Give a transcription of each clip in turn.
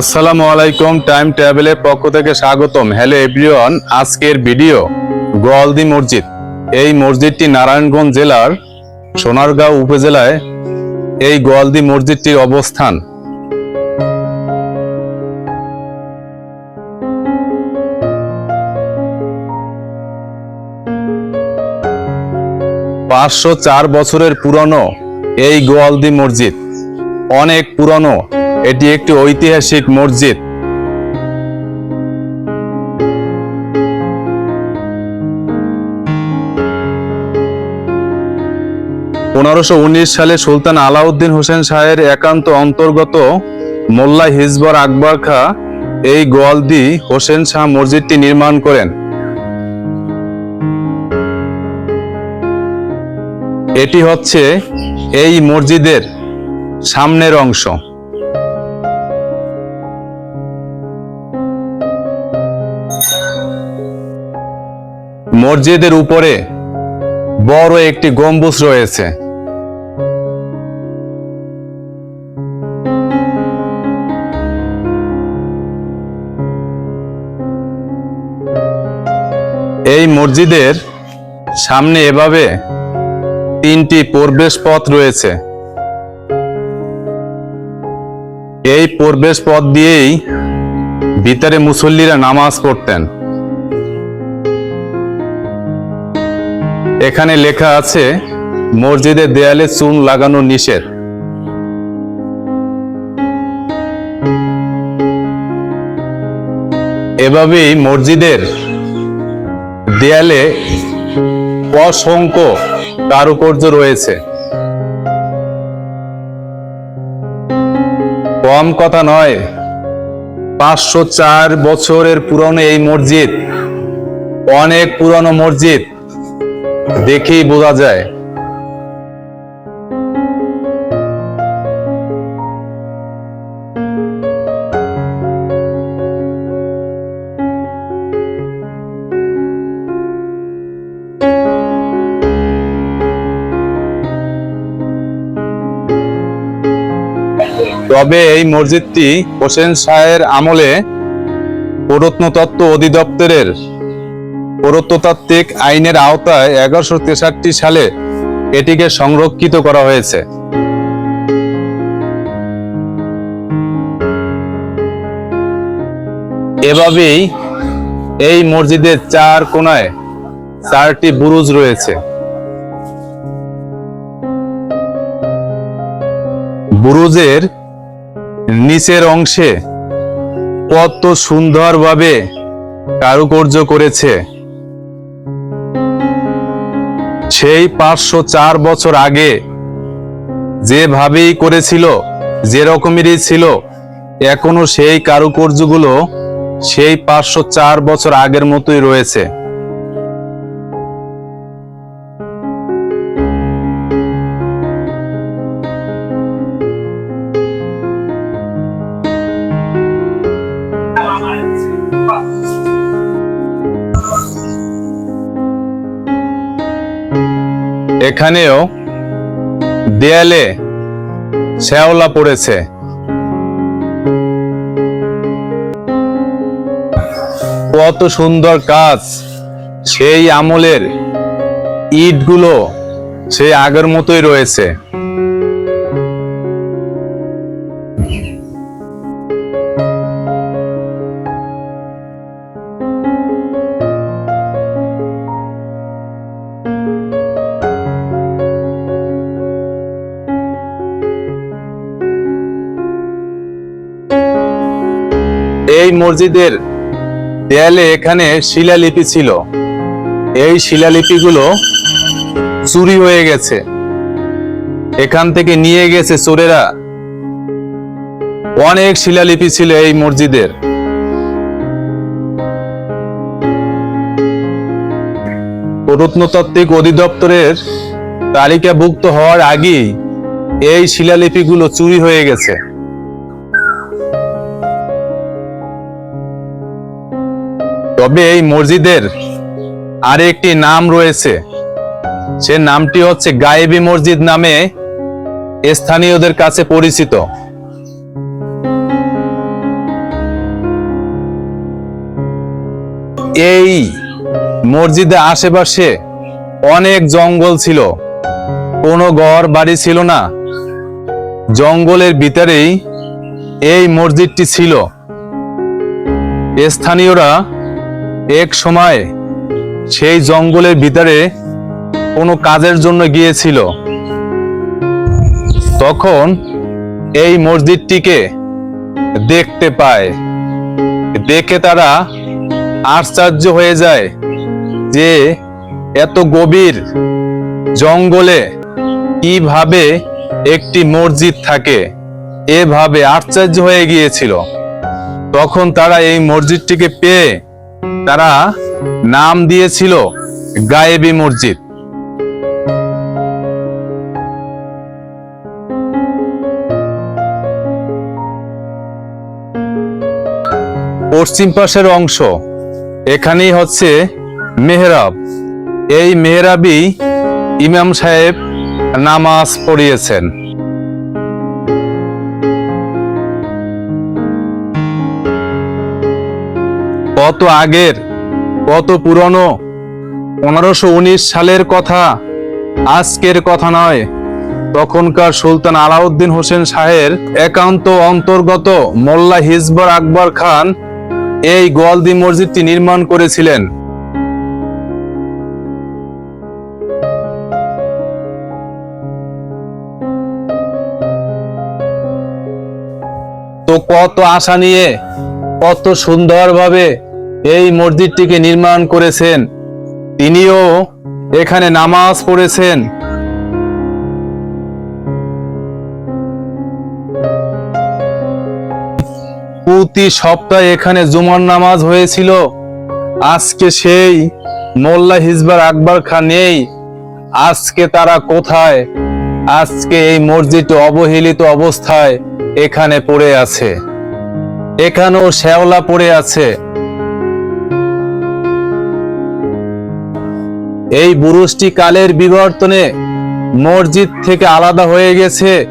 আসসালামু আলাইকুম টাইম ট্রাভেলের পক্ষ থেকে স্বাগতম। হ্যালো এভরিওয়ান, আজকের ভিডিও গোয়ালদি মসজিদ। এই মসজিদটি নারায়ণগঞ্জ জেলার সোনারগাঁও উপজেলায় এই গোয়ালদি মসজিদটির অবস্থান। পাঁচশো চার বছরের পুরনো এই গোয়ালদি মসজিদ। অনেক পুরনো। এটি একটি ঐতিহাসিক মসজিদ। পনেরোশো সালে সুলতান আলাউদ্দিন হোসেন শাহের একান্ত অন্তর্গত মোল্লা হিজবর আকবর খা এই গোয়ালদি হোসেন শাহ মসজিদটি নির্মাণ করেন। এটি হচ্ছে এই মসজিদের সামনের অংশ। মসজিদের উপরে বড় একটি গম্বুজ রয়েছে। এই মসজিদের সামনে এভাবে তিনটি প্রবেশ পথ রয়েছে। এই প্রবেশ পথ দিয়েই ভিতরে মুসল্লিরা নামাজ পড়তেন। এখানে লেখা আছে মসজিদের দেয়ালে চুন লাগানো নিষেধ। এভাবেই মসজিদের দেয়ালে অসংখ্য কারুকার্য রয়েছে। কম কথা নয়, পাঁচশো চার বছরের পুরনো এই মসজিদ, অনেক পুরনো মসজিদ দেখেই বোঝা যায়। তবে এই মসজিদটি হোসেন শাহের আমলে প্রত্নতত্ত্ব অধিদপ্তরের প্রত্নতাত্ত্বিক আইনের আওতায় এগারোশো তেষট্টি সালে এটিকে সংরক্ষিত করা হয়েছে। এভাবেই এই মসজিদের চার কোনায় চারটি বুরুজ রয়েছে। বুরুজের নিচের অংশে কত সুন্দরভাবে কারুকার্য করেছে। সেই পাঁচশো চার বছর আগে যেভাবেই করেছিল, যেরকমেরই ছিল, এখনও সেই কারুকার্যগুলো সেই পাঁচশো চার বছর আগের মতোই রয়েছে। এখানেও দেয়ালে শ্যাওলা পড়েছে। কত সুন্দর কাজ সেই আমলের ইটগুলো সেই আগের মতোই রয়েছে। মসজিদের দেয়ালে এখানে শিলালিপি ছিল। এই শিলালিপিগুলো চুরি হয়ে গেছে। এখান থেকে নিয়ে গেছে চোরেরা। অনেক শিলালিপি ছিল এই মসজিদের। প্রত্নতাত্ত্বিক অধিদপ্তরের তালিকাভুক্ত হওয়ার আগেই এই শিলালিপিগুলো চুরি হয়ে গেছে। তবে এই মসজিদের আর একটি নাম রয়েছে। সে নামটি হচ্ছে গায়েবী মসজিদ নামে স্থানীয়দের কাছে পরিচিত। এই মসজিদে আশেপাশে অনেক জঙ্গল ছিল। কোনো ঘর বাড়ি ছিল না। জঙ্গলের ভিতরেই এই মসজিদটি ছিল। স্থানীয়রা এক সময় সেই জঙ্গলের ভিতরে কোনো কাজের জন্য গিয়েছিল। তখন এই মসজিদটিকে দেখতে পায়। দেখে তারা আশ্চর্য হয়ে যায় যে এত গভীর জঙ্গলে কীভাবে একটি মসজিদ থাকে, এভাবে আশ্চর্য হয়ে গিয়েছিল। তখন তারা এই মসজিদটিকে পেয়ে তারা নাম দিয়েছিল গায়েবী মসজিদ। পশ্চিম পাশের অংশ, এখানেই হচ্ছে মেহরাব। এই মেহরাবই ইমাম সাহেব নামাজ পড়িয়েছেন। কত আগের, কত পুরনো? পনেরোশো সালের কথা, আজকের কথা নয়। তখনকার সুলতান আলাউদ্দিন হোসেন শাহের একান্ত অন্তর্গত মোল্লা হিজবর আকবর খান এই গোয়ালদি মসজিদটি নির্মাণ করেছিলেন। তো কত আশা নিয়ে, কত সুন্দরভাবে এই মসজিদটিকে নির্মাণ করেছেন। তিনিও এখানে নামাজ পড়েছেন। প্রতি সপ্তাহে এখানে জুমার নামাজ হয়েছিল। আজকে সেই মোল্লা হিজবার আকবর খান নেই। আজকে তারা কোথায়? আজকে এই মসজিদটি অবহেলিত অবস্থায় এখানে পড়ে আছে। এখানেও শ্যাওলা পড়ে আছে। এই বুরুজটি কালের বিবর্তনে মসজিদ থেকে আলাদা হয়ে গেছে।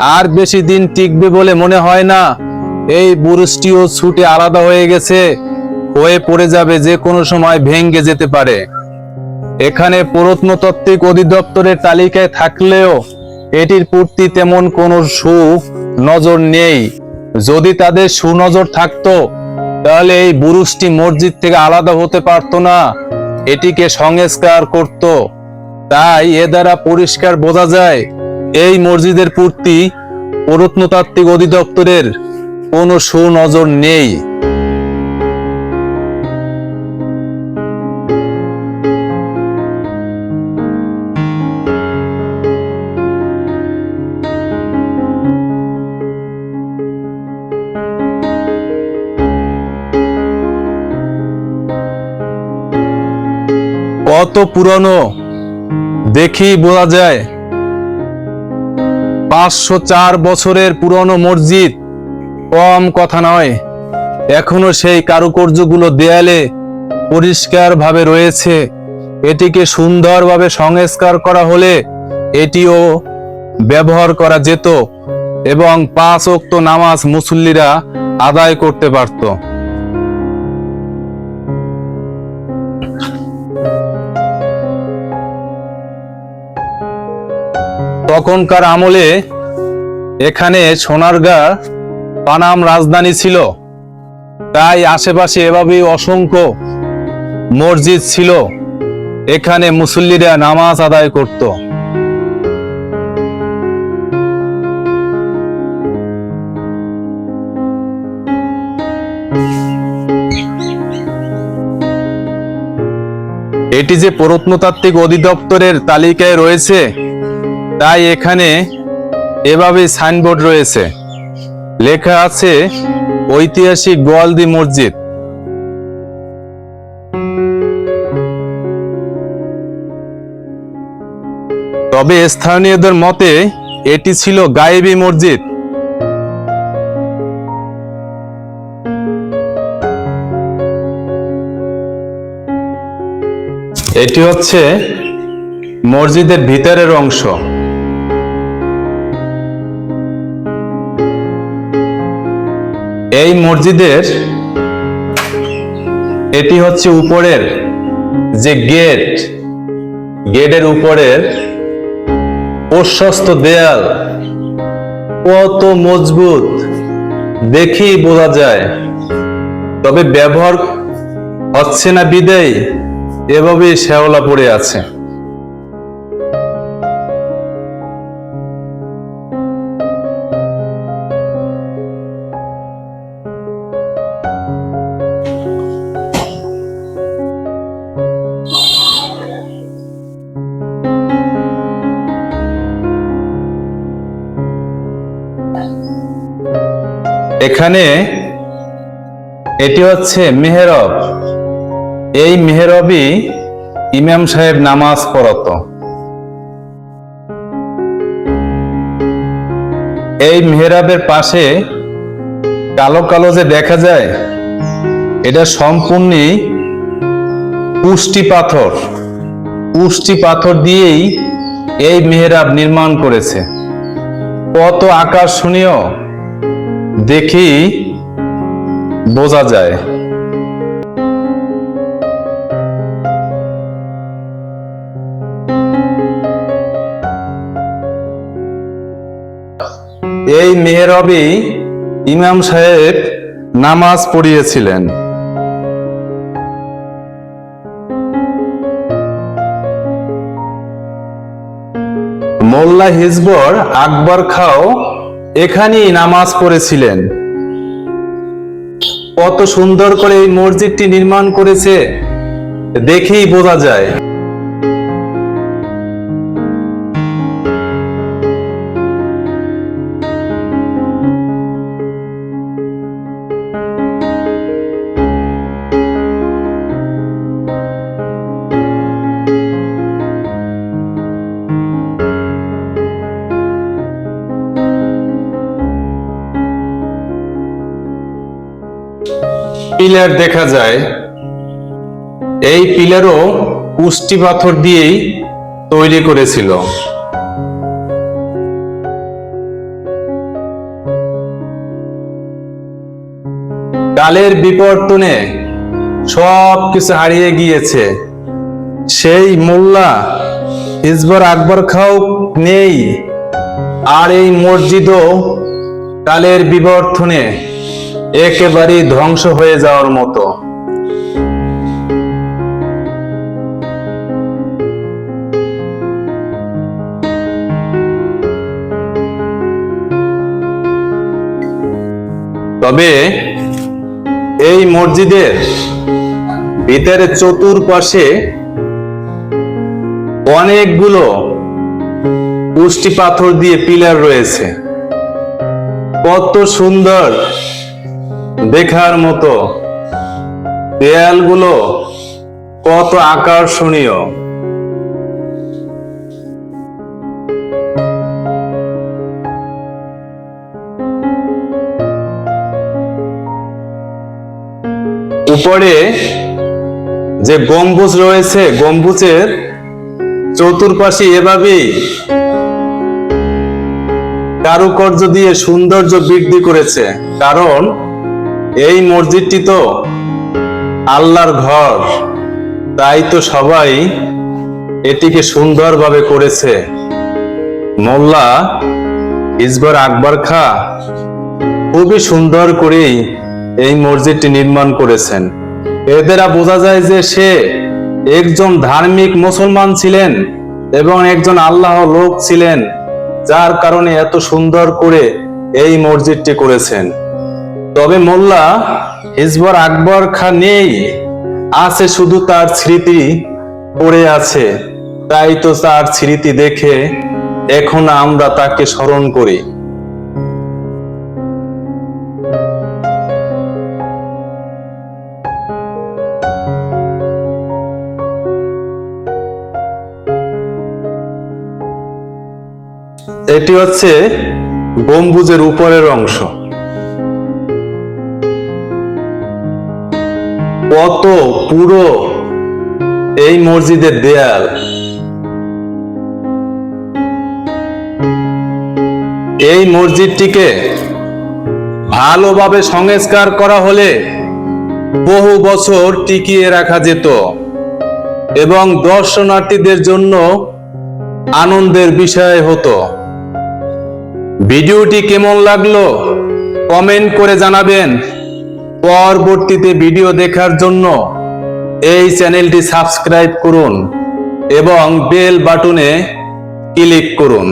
আর বেশি দিন টিকবে বলে মনে হয় না। এই বুরুজটিও ছুটে আলাদা হয়ে গেছে। হয়ে পড়ে যাবে যে কোনো সময় ভেঙ্গে যেতে পারে। এখানে প্রত্নতাত্ত্বিক অধিদপ্তরের তালিকায় থাকলেও এটির প্রতি তেমন কোনো সু নজর নেই। যদি তাদের সুনজর থাকতো, তাহলে এই বুরুজটি মসজিদ থেকে আলাদা হতে পারতো না। এটিকে সংস্কার করত। তাই এ দ্বারা পরিষ্কার বোঝা যায়, এই মসজিদের পূর্তি প্রত্নতাত্ত্বিক অধিদপ্তরের কোনো সুনজর নেই। কত পুরনো দেখি বোঝা যায়। পাঁচশো চার বছরের পুরনো মসজিদ কম কথা নয়, এখনও সেই কারুকার্যগুলো দেয়ালে পরিষ্কারভাবে রয়েছে। এটিকে সুন্দরভাবে সংস্কার করা হলে এটিও ব্যবহার করা যেত এবং পাঁচ ওক্ত নামাজ মুসল্লিরা আদায় করতে পারত। তখনকার আমলে এখানে সোনারগাঁ পানাম রাজধানী ছিল। তাই আশেপাশে এভাবেই অসংখ্য মসজিদ ছিল। এখানে মুসল্লিরা নামাজ আদায় করত। এটি যে প্রত্নতাত্ত্বিক অধিদপ্তরের তালিকায় রয়েছে তাই এখানে এভাবে সাইনবোর্ড রয়েছে। লেখা আছে, ঐতিহাসিক গোয়ালদি মসজিদ। তবে স্থানীয়দের মতে, এটি ছিল গায়েবী মসজিদ। এটি হচ্ছে মসজিদের ভিতরের অংশ। এই মসজিদের, এটি হচ্ছে উপরের যে গেট, গেটের উপরের প্রশস্ত দেয়াল, কত মজবুত দেখেই বোঝা যায়। তবে ব্যবহার হচ্ছে না বিদেই এভাবেই শ্যাওলা পড়ে আছে। এখানে এটি হচ্ছে মেহরব। এই মেহরবই ইমাম সাহেব নামাজ পড়ত। এই মেহরাবের পাশে কালো কালো যে দেখা যায়, এটা সম্পূর্ণই পুষ্টি পাথর। পুষ্টি পাথর দিয়েই এই মেহরাব নির্মাণ করেছে। কত আকর্ষণীয়! দেখি বোঝা যায়। এই মেহরবে ইমাম সাহেব নামাজ পড়িয়েছিলেন। মোল্লা হিজবর আকবর খাও এখানেই নামাজ পড়েছিলেন। কত সুন্দর করে এই মসজিদটি নির্মাণ করেছে দেখেই বোঝা যায়। পিলার দেখা যায়। এই পিলারও পুষ্টি পাথর দিয়েই তৈরি করেছিল। কালের বিবর্তনে সব কিছু হারিয়ে গিয়েছে। সেই মোল্লা হিজবর আকবর খাও নেই। আর এই মসজিদও কালের বিবর্তনে একেবারেই ধ্বংস হয়ে যাওয়ার মতো। তবে এই মসজিদের ভিতরে চতুর্পাশে অনেকগুলো পুষ্টি পাথর দিয়ে পিলার রয়েছে। কত সুন্দর দেখার মতো। দেয়ালগুলো কত আকর্ষণীয়। উপরে যে গম্বুজ রয়েছে, গম্বুজের চতুর্পাশে এভাবেই কারুকার্য দিয়ে সৌন্দর্য বৃদ্ধি করেছে। কারণ এই মসজিদটি তো আল্লাহর ঘর। তাই তো সবাই এটিকে সুন্দরভাবে করেছে। মোল্লা ইসবর আকবর খা খুবই সুন্দর করেই এই মসজিদটি নির্মাণ করেছেন। এর দ্বারা বোঝা যায় যে সে একজন ধার্মিক মুসলমান ছিলেন এবং একজন আল্লাহ লোক ছিলেন, যার কারণে এত সুন্দর করে এই মসজিদটি করেছেন। তবে মোল্লা হিজবর আকবর খা নেই আছে শুধু তার স্মৃতি পড়ে আছে। তাই তো তার স্মৃতি দেখে এখন আমরা তাকে স্মরণ করি। এটি হচ্ছে গম্বুজের উপরের অংশ। কত পুরো এই মসজিদের দেয়াল? এই মসজিদটিকে ভালোভাবে সংস্কার করা হলে বহু বছর টিকিয়ে রাখা যেত এবং দর্শনার্থীদের জন্য আনন্দের বিষয় হতো। ভিডিওটি কেমন লাগল কমেন্ট করে জানাবেন। পরবর্তীতে ভিডিও দেখার জন্য এই চ্যানেলটি সাবস্ক্রাইব করুন এবং বেল বাটনে ক্লিক করুন।